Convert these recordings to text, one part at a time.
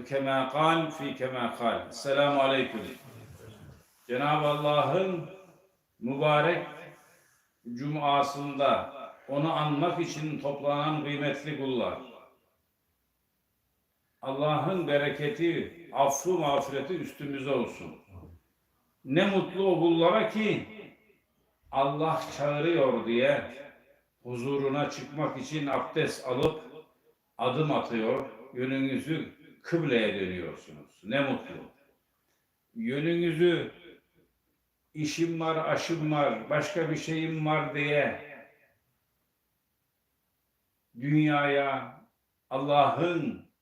kema kal fi kema kal. Selamun aleyküm. Cenab-ı Allah'ın mübarek cumasında onu anmak için toplanan kıymetli kullar. Allah'ın bereketi, affı, mağfireti üstümüze olsun. Ne mutlu o kullara ki Allah çağırıyor diye huzuruna çıkmak için abdest alıp adım atıyor, yönünüzü kıbleye dönüyorsunuz. Ne mutlu. Yönünüzü işim var, aşım var, başka bir şeyim var diye dünyaya Allah'ın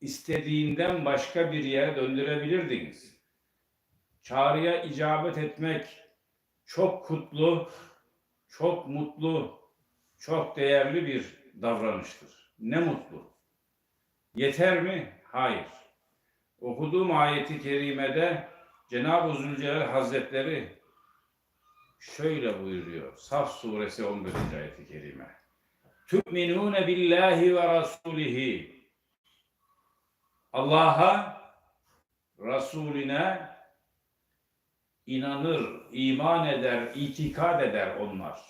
istediğinden başka bir yere döndürebilirdiniz. Çağrıya icabet etmek çok kutlu, çok mutlu, çok değerli bir davranıştır. Ne mutlu. Yeter mi? Hayır. Okuduğum ayeti kerimede Cenab-ı Zülcelal Hazretleri şöyle buyuruyor. Saf suresi 11. ayeti kerime. Tü'minûne billahi ve rasulihi. Allah'a, Resuline inanır, iman eder, itikad eder onlar.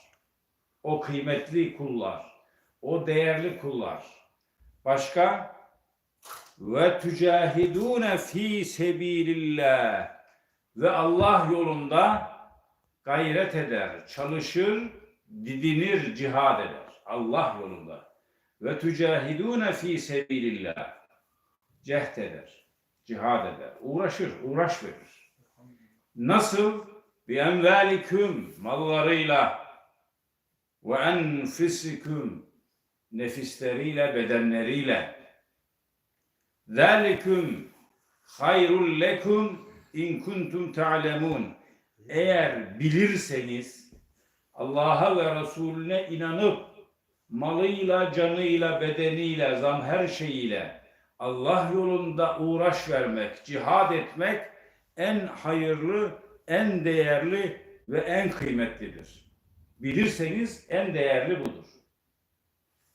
O kıymetli kullar, o değerli kullar. Başka? Ve tücahidûne fî sebilillah. Ve Allah yolunda gayret eder, çalışır, didinir, cihad eder. Allah yolunda. Ve tücahidûne fî sebilillah. Cehd eder, cihad eder, uğraşır, uğraş verir. Nasıl? Bi envâliküm mallarıyla ve enfisiküm nefisleriyle, bedenleriyle. Zâliküm hayrul lekum in kuntum ta'lemun. Eğer bilirseniz Allah'a ve Resulüne inanıp malıyla, canıyla, bedeniyle, zam her şeyiyle Allah yolunda uğraş vermek, cihad etmek en hayırlı, en değerli ve en kıymetlidir. Bilirseniz en değerli budur.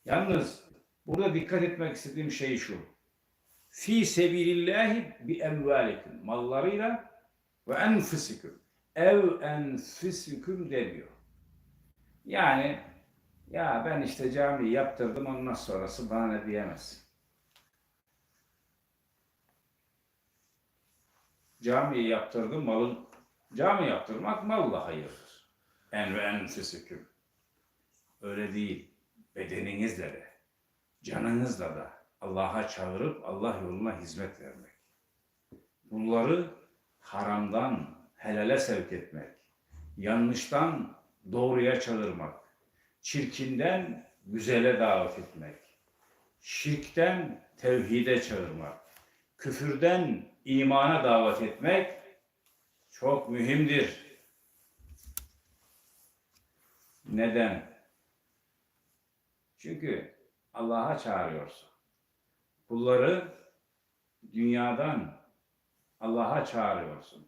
Yalnız burada dikkat etmek istediğim şey şu. Fi sebilillahi bi emvalikum. Mallarıyla ve enfusikum. Ev enfusikum demiyor. Yani ya ben işte cami yaptırdım ondan sonrası bana ne diyemezsin. Camiyi yaptırdım malın cami yaptırmak malla hayırdır. En ve enfusikum. Öyle değil. Bedeninizle de, canınızla da Allah'a çağırıp Allah yoluna hizmet vermek. Bunları haramdan helale sevk etmek, yanlıştan doğruya çağırmak, çirkinden güzele davet etmek, şirkten tevhide çağırmak, küfürden imana davet etmek çok mühimdir. Neden? Çünkü Allah'a çağırıyorsun. Kulları dünyadan Allah'a çağırıyorsun.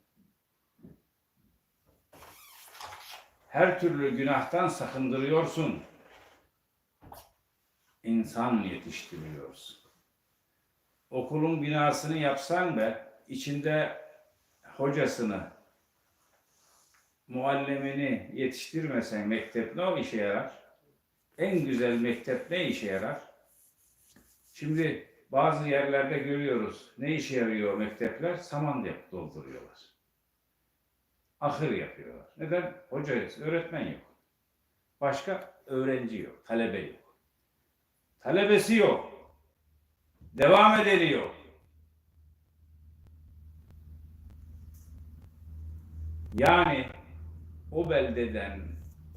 Her türlü günahtan sakındırıyorsun. İnsan yetiştiriyorsun. Okulun binasını yapsan da içinde hocasını, muallimini yetiştirmesen mektep ne işe yarar? En güzel mektep ne işe yarar? Şimdi bazı yerlerde görüyoruz. Ne işe yarıyor mektepler? Saman yap dolduruyorlar. Ahır yapıyorlar. Neden? Hoca öğretmen yok. Başka öğrenci yok, talebe yok. Talebesi yok. Devam edeni yok. Yani o beldeden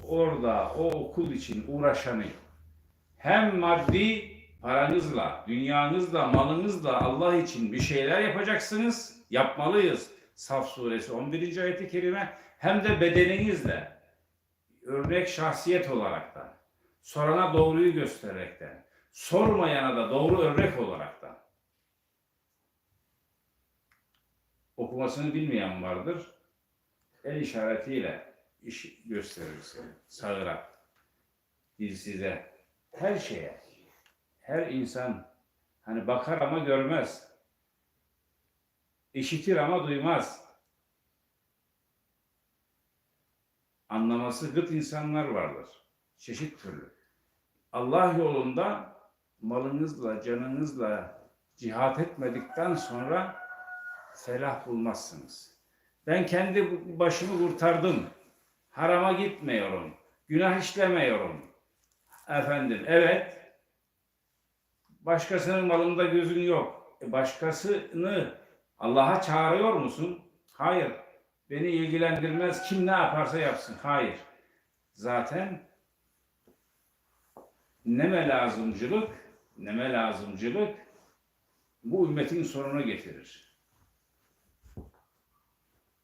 orada o okul için uğraşanı yok. Hem maddi paranızla, dünyanızla, malınızla Allah için bir şeyler yapacaksınız. Yapmalıyız. Saf suresi 11. ayeti kerime hem de bedeninizle örnek şahsiyet olaraktan sorana doğruyu göstererekten sormayana da doğru örnek olaraktan okumasını bilmeyen vardır. El işaretiyle iş gösterirse sağıra, dilsize, her şeye, her insan hani bakar ama görmez. İşitir ama duymaz. Anlaması gıt insanlar vardır. Çeşit türlü. Allah yolunda malınızla, canınızla cihat etmedikten sonra felah bulmazsınız. Ben kendi başımı kurtardım. Harama gitmiyorum. Günah işlemiyorum. Efendim, evet. Başkasının malında gözün yok. E başkasını Allah'a çağırıyor musun? Hayır. Beni ilgilendirmez. Kim ne yaparsa yapsın. Hayır. Zaten neme lazımcılık, neme lazımcılık bu ümmetin sonunu getirir.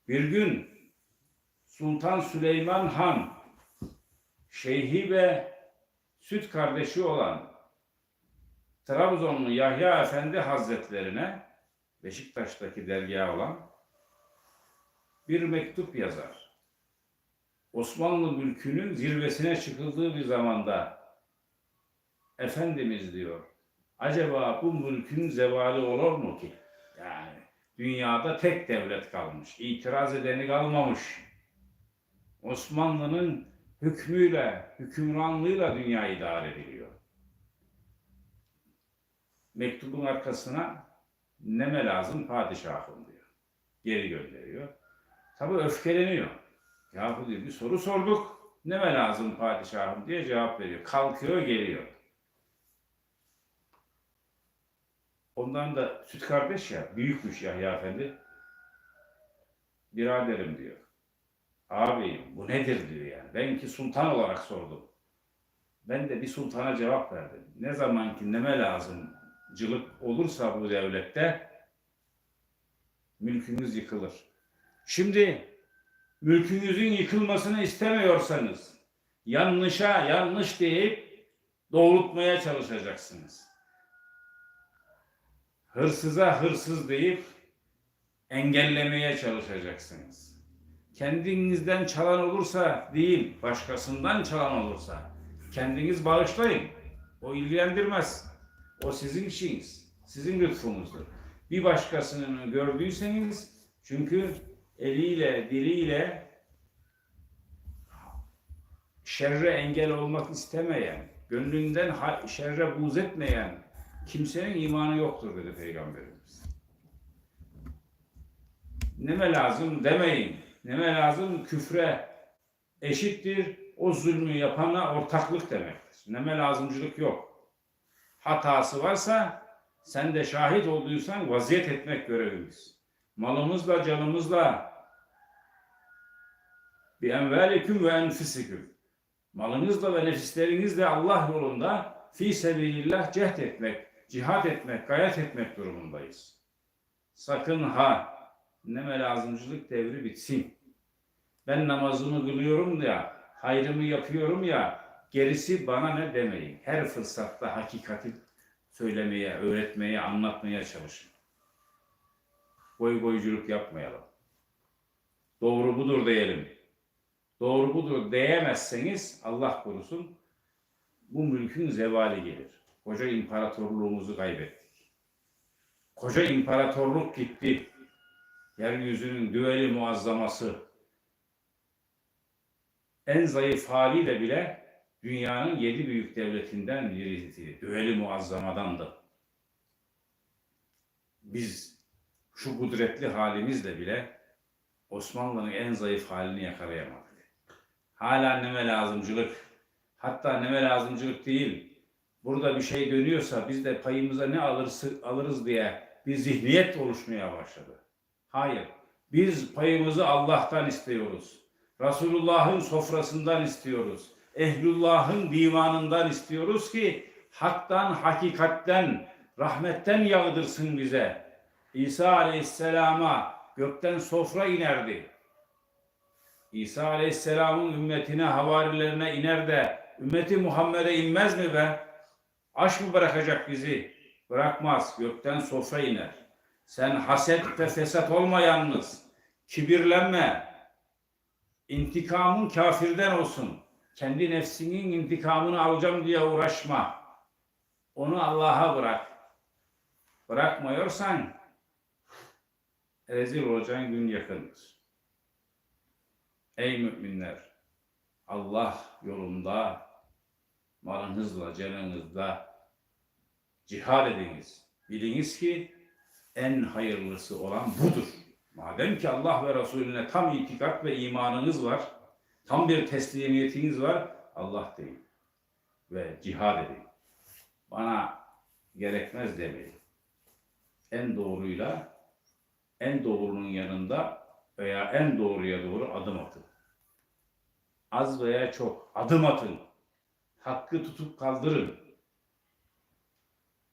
Bir gün Sultan Süleyman Han şeyhi ve süt kardeşi olan Trabzonlu Yahya Efendi Hazretlerine Beşiktaş'taki dergah olan bir mektup yazar. Osmanlı mülkünün zirvesine çıkıldığı bir zamanda Efendimiz diyor, acaba bu mülkün zevali olur mu ki? Yani dünyada tek devlet kalmış, itiraz edeni kalmamış. Osmanlı'nın hükmüyle, hükümranlığıyla dünya idare ediliyor. Mektubun arkasına neme lazım padişahım diyor. Geri gönderiyor. Tabi öfkeleniyor. Yahu diyor bir soru sorduk. Neme lazım padişahım diye cevap veriyor. Kalkıyor geliyor. Ondan da süt kardeş ya, büyükmüş Yahya Efendi. Biraderim diyor. Abi bu nedir diyor yani. Ben ki sultan olarak sordum. Ben de bir sultana cevap verdim. Ne zaman ki neme lazımcılık olursa bu devlette mülkünüz yıkılır. Şimdi mülkünüzün yıkılmasını istemiyorsanız yanlışa yanlış deyip doğrultmaya çalışacaksınız. Hırsıza hırsız deyip engellemeye çalışacaksınız. Kendinizden çalan olursa değil, başkasından çalan olursa kendiniz bağışlayın. O ilgilendirmez. O sizin işiniz. Sizin lütfunuzdur. Bir başkasının gördüyseniz çünkü eliyle, diliyle şerre engel olmak istemeyen, gönlünden şerre buz etmeyen kimsenin imanı yoktur dedi Peygamberimiz. Neme lazım demeyin. Neme lazım küfre eşittir. O zulmü yapana ortaklık demektir. Neme lazımcılık yok. Hatası varsa sen de şahit olduysan vaziyet etmek görevimiz. Malımızla, canımızla bi envalikum ve enfusikum. Malınızla ve nefislerinizle Allah yolunda fi sebilillah cehd etmek, cihat etmek, gayret etmek durumundayız. Sakın ha neme lazımcılık devri bitsin. Ben namazımı kılıyorum ya, hayrımı yapıyorum ya, gerisi bana ne demeyin. Her fırsatta hakikati söylemeye, öğretmeye, anlatmaya çalışın. Boy boyculuk yapmayalım. Doğru budur diyelim. Doğru budur diyemezseniz Allah korusun bu mülkün zevali gelir. Koca imparatorluğumuzu kaybettik. Koca imparatorluk gitti. Yeryüzünün düveli muazzaması en zayıf haliyle bile dünyanın yedi büyük devletinden biriydi. Düveli muazzamadandı. Biz şu kudretli halimizle bile Osmanlı'nın en zayıf halini yakalayamadık. Hala neme lazımcılık, hatta neme lazımcılık değil, burada bir şey dönüyorsa biz de payımıza ne alırız, alırız diye bir zihniyet oluşmaya başladı. Hayır, biz payımızı Allah'tan istiyoruz. Resulullah'ın sofrasından istiyoruz. Ehlullah'ın divanından istiyoruz ki haktan, hakikatten, rahmetten yağdırsın bize. İsa Aleyhisselam'a gökten sofra inerdi. İsa Aleyhisselam'ın ümmetine, havarilerine iner de ümmeti Muhammed'e inmez mi be? Aş mı bırakacak bizi? Bırakmaz. Gökten sofra iner. Sen haset ve fesat olma yalnız. Kibirlenme. İntikamın kafirden olsun. Kendi nefsinin intikamını alacağım diye uğraşma. Onu Allah'a bırak. Bırakmıyorsan rezil olacağın gün yakındır. Ey müminler! Allah yolunda malınızla, canınızla cihad ediniz. Biliniz ki en hayırlısı olan budur. Madem ki Allah ve Resulüne tam itikat ve imanınız var, tam bir teslimiyetiniz var, Allah deyin ve cihad edin. Bana gerekmez demeyin. En doğruyla, en doğrunun yanında veya en doğruya doğru adım atın. Az veya çok adım atın. Hakkı tutup kaldırın.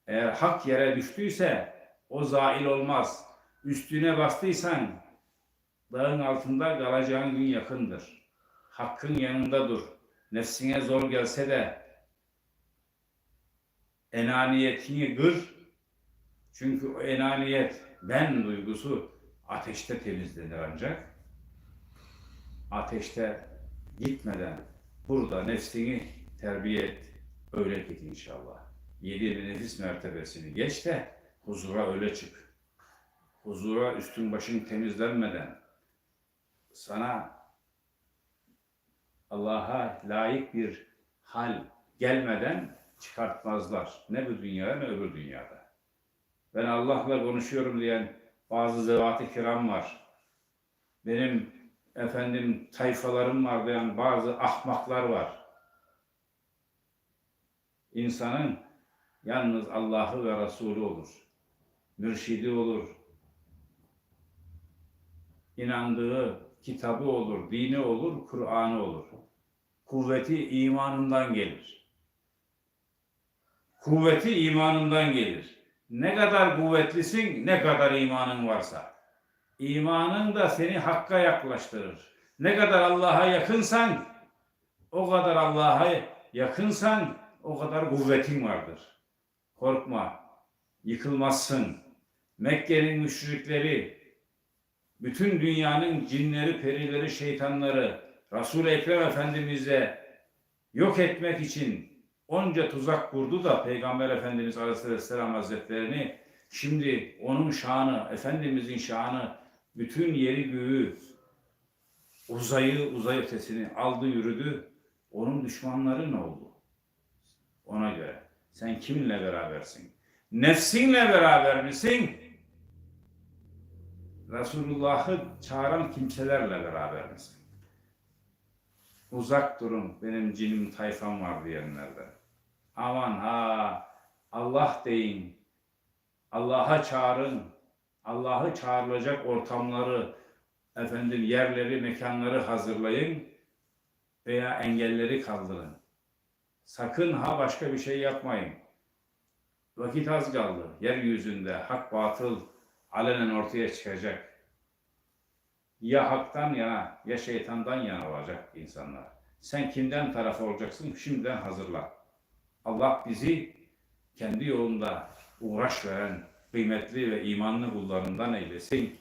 Eğer hak yere düştüyse o zail olmaz. Üstüne bastıysan dağın altında kalacağın gün yakındır. Hakkın yanında dur. Nefsine zor gelse de enaniyetini kır. Çünkü o enaniyet, ben duygusu ateşte temizlenir ancak. Ateşte gitmeden burada nefsini terbiye et. Öyle git inşallah. Yedi nefis mertebesini geç de huzura öyle çık. Huzura üstün başın temizlenmeden sana Allah'a layık bir hal gelmeden çıkartmazlar. Ne bu dünyada ne öbür dünyada. Ben Allah'la konuşuyorum diyen bazı zevat-ı kiram var. Benim efendim tayfalarım var diyen bazı ahmaklar var. İnsanın yalnız Allah'ı ve Resulü olur. Mürşidi olur. İnandığı kitabı olur, dini olur, Kur'an'ı olur. Kuvveti imanından gelir. Kuvveti imanından gelir. Ne kadar kuvvetlisin, ne kadar imanın varsa. İmanın da seni hakka yaklaştırır. Ne kadar Allah'a yakınsan, o kadar Allah'a yakınsan, o kadar kuvvetin vardır. Korkma, yıkılmazsın. Mekke'nin müşrikleri, bütün dünyanın cinleri, perileri, şeytanları Resul-i Ekrem Efendimiz'e yok etmek için onca tuzak kurdu da Peygamber Efendimiz Aleyhisselam Hazretlerini şimdi onun şanı, Efendimizin şanı bütün yeri göğü uzayı, uzay ötesini aldı yürüdü. Onun düşmanları ne oldu? Ona göre. Sen kiminle berabersin? Nefsinle beraber misin? Resulullah'ı çağıran kimselerle beraber misin? Uzak durun benim cinim tayfam var diyenlerden. Aman ha Allah deyin. Allah'a çağırın. Allah'ı çağrılacak ortamları, efendim yerleri, mekanları hazırlayın veya engelleri kaldırın. Sakın ha başka bir şey yapmayın. Vakit az kaldı. Yeryüzünde hak batıl alenen ortaya çıkacak. Ya haktan yana ya şeytandan yana olacak insanlar. Sen kimden taraf olacaksın şimdiden hazırla. Allah bizi kendi yolunda uğraş veren kıymetli ve imanlı kullarından eylesin.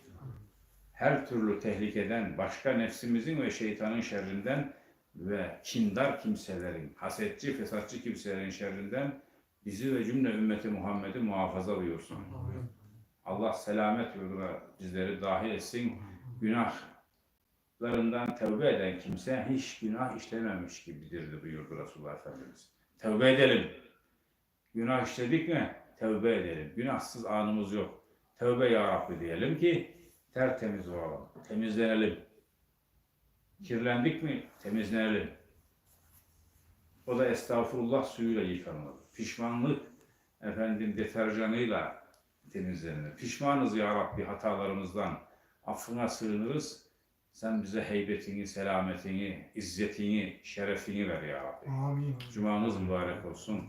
Her türlü tehlikeden, başka nefsimizin ve şeytanın şerrinden ve kindar kimselerin, hasetçi, fesatçı kimselerin şerrinden bizi ve cümle ümmeti Muhammed'i muhafaza buyursun. Allah selamet yoluna bizleri dahil etsin. Günahlarından tevbe eden kimse hiç günah işlememiş gibidir buyurdu Resulullah Efendimiz. Tevbe edelim. Günah işledik mi? Tevbe edelim. Günahsız anımız yok. Tevbe ya Rabbi diyelim ki tertemiz olalım. Temizlenelim. Kirlendik mi? Temizlenelim. O da estağfurullah suyuyla yıkanmalı. Pişmanlık efendim deterjanıyla temizlenir. Pişmanız ya Rabbi hatalarımızdan. Affına sığınırız. Sen bize heybetini, selametini, izzetini, şerefini ver ya Rabbi. Amin. Cumanız mübarek olsun.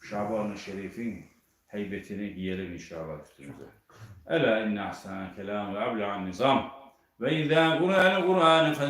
Şaban-ı Şerif'in heybetini giyelim inşallah üstümüze. Ela inne ahsana kelam ve abla'n nizam. Ve izâ Kur'an Kur'an